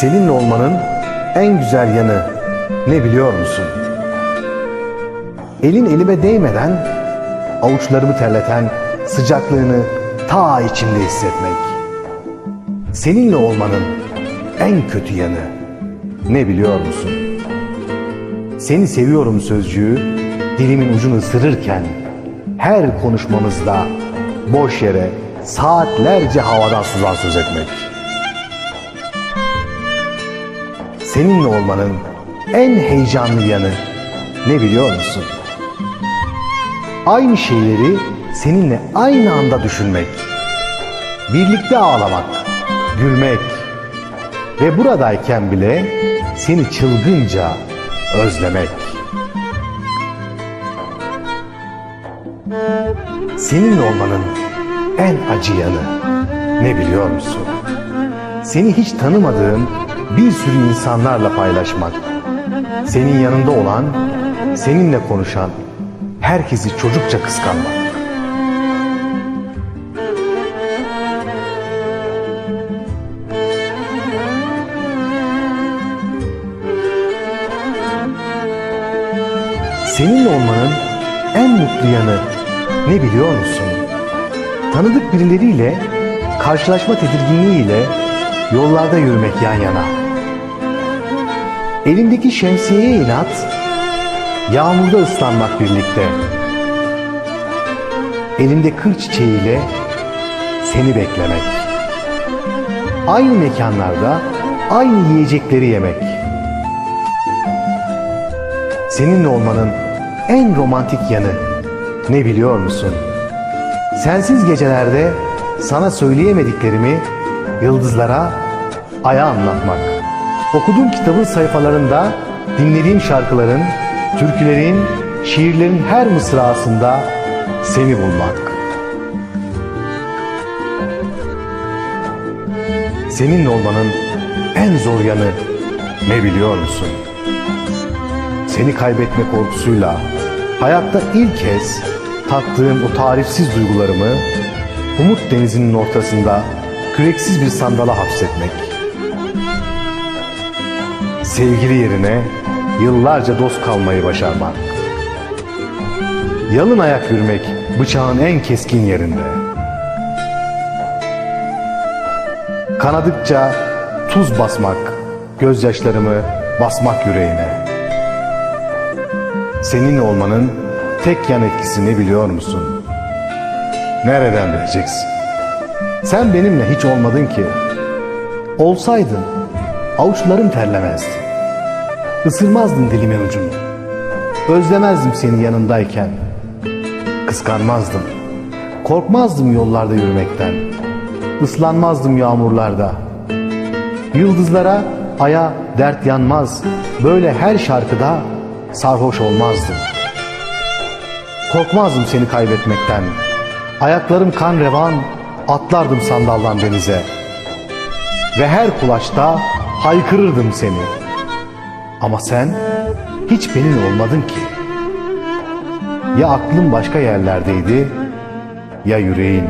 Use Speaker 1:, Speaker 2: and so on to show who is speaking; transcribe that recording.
Speaker 1: Seninle olmanın en güzel yanı ne biliyor musun? Elin elime değmeden avuçlarımı terleten sıcaklığını ta içimde hissetmek. Seninle olmanın en kötü yanı ne biliyor musun? Seni seviyorum sözcüğü dilimin ucunu ısırırken her konuşmamızda boş yere saatlerce havadan sudan söz etmek. Seninle olmanın en heyecanlı yanı ne biliyor musun? Aynı şeyleri seninle aynı anda düşünmek. Birlikte ağlamak, gülmek ve buradayken bile seni çılgınca özlemek. Seninle olmanın en acı yanı ne biliyor musun? Seni hiç tanımadığın bir sürü insanlarla paylaşmak. Senin yanında olan, seninle konuşan herkesi çocukça kıskanmak. Seninle olmanın en mutlu yanı ne biliyor musun? Tanıdık birileriyle karşılaşma tedirginliğiyle yollarda yürümek yan yana. Elindeki şemsiyeye inat, yağmurda ıslanmak birlikte. Elinde kır çiçeğiyle seni beklemek. Aynı mekanlarda aynı yiyecekleri yemek. Seninle olmanın en romantik yanı ne biliyor musun? Sensiz gecelerde sana söyleyemediklerimi yıldızlara, aya anlatmak. Okuduğum kitabın sayfalarında dinlediğim şarkıların, türkülerin, şiirlerin her mısrasında seni bulmak. Seninle olmanın en zor yanı ne biliyor musun? Seni kaybetme korkusuyla hayatta ilk kez tattığım o tarifsiz duygularımı umut denizinin ortasında küreksiz bir sandala hapsetmek. Sevgili yerine yıllarca dost kalmayı başarmak. Yalın ayak yürümek bıçağın en keskin yerinde. Kanadıkça tuz basmak, gözyaşlarımı basmak yüreğine. Seninle olmanın tek yan etkisi ne biliyor musun? Nereden bileceksin? Sen benimle hiç olmadın ki. Olsaydın avuçlarım terlemezdi. Isırmazdın dilimin ucunu. Özlemezdim seni yanındayken. Kıskanmazdım. Korkmazdım yollarda yürümekten. Islanmazdım yağmurlarda. Yıldızlara, aya dert yanmaz. Böyle her şarkıda sarhoş olmazdım. Korkmazdım seni kaybetmekten. Ayaklarım kan revan, atlardım sandaldan denize. Ve her kulaçta haykırırdım seni. Ama sen hiç benimle olmadın ki. Ya aklın başka yerlerdeydi ya yüreğin.